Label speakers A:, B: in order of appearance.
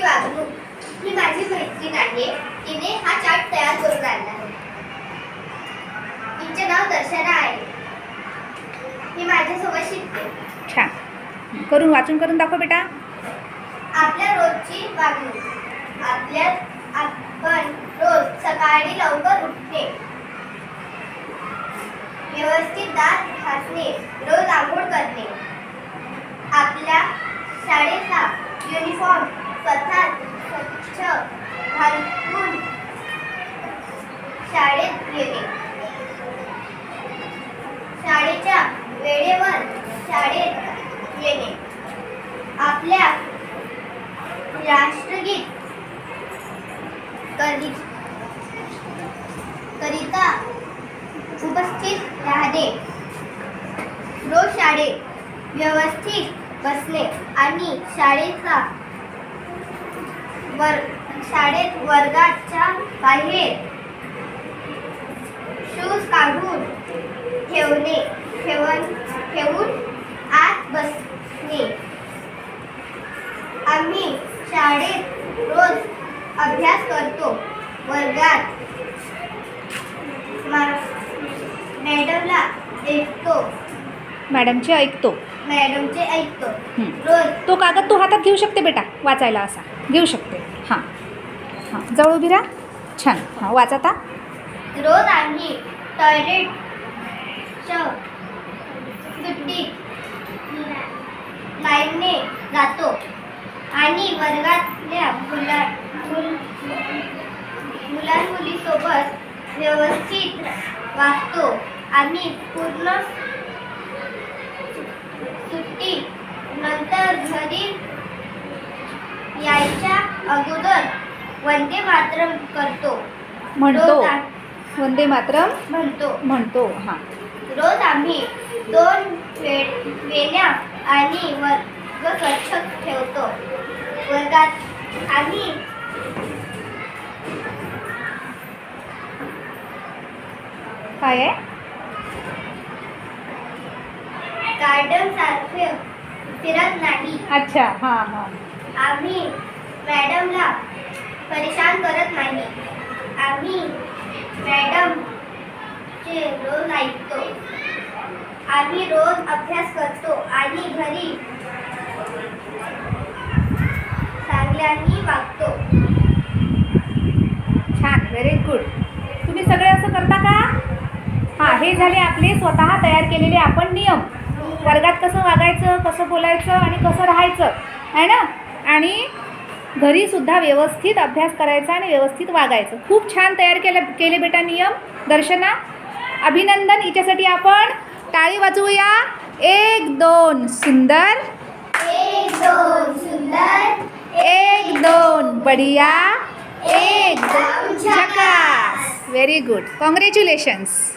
A: वागणूक. ही माझी मैत्रीण आहे. तिने हा चार्ट तयार करून आणला आहे. तिचे नाव दर्शना आहे. ही माझ्यासोबत शिकते.
B: छान करून वाचून करून दाखव बेटा.
A: आपल्या रोजची वागणूक. आपल्या आपण रोज सकाळी लवकर उठणे. व्यवस्थित दात घासणे. रोज आंघोळ करणे. आपल्या शाळेचा युनिफॉर्म स्वतः स्वच्छ घालून शाळेत येणे शाळेच्या वेळेवर शाळेत येणे आपल्या राष्ट्रगीत करी करिता उपस्थित राहणे. रोज शाळेत व्यवस्थित बसणे आणि शाळेचा वर शाळेत वर्गाच्या बाहेर शूज काढून ठेवणे ठेवून ठेवून आत बस आम्ही शाळेत रोज अभ्यास करतो. वर्गात मॅडमला ऐकतो
B: मॅडमचे ऐकतो.
A: मॅडमचे ऐकतो.
B: हं.
A: रोज
B: तो कागद तू हातात घेऊ शकते बेटा वाचायला असा. घेऊ शकते. हां. हां. जवळ उभी राहा. छान. हां वाच आता.
A: रोज आम्ही टॉयलेट सुट्टी लाईनने जातो. आणि वर्गातल्या मुला मुल मुलां मुलीसोबत व्यवस्थित वागतो. आम्ही पूर्ण सुट्टी नंतर घरी यायच्या अगोदर वंदे मातरम करतो.
B: म्हणतो.
A: रोज
B: वंदे मातरम
A: म्हणतो.
B: म्हणतो हां.
A: रोज आम्ही दोन वे वेण्या आणि वर्ग स्वच्छ ठेवतो. वर्गात आम्ही
B: काय
A: गार्डन सारखे फिरत नाही.
B: अच्छा हां हां.
A: आम्ही मॅडमला परेशान करत नाही. आम्ही मॅडमचे रोज ऐकतो. आम्ही रोज अभ्यास करतो आणि घरी चांगल्याने वागतो.
B: छान व्हेरी गुड तुम्ही सगळे असं करता का? हां हे झाले आपले स्वतः तयार केलेले आपण नियम. वर्गात कसं वागायचं कसं बोलायचं आणि कसं राहायचं आहे ना? आणि घरीसुद्धा व्यवस्थित अभ्यास करायचा आणि व्यवस्थित वागायचं. खूप छान तयार केले केले बेटा नियम. दर्शना अभिनंदन. हिच्यासाठी आपण टाळी वाजवूया. एक दोन सुंदर.
A: एक दोन सुंदर.
B: एक दोन. बढिया. एक दोन. झकास. Very good congratulations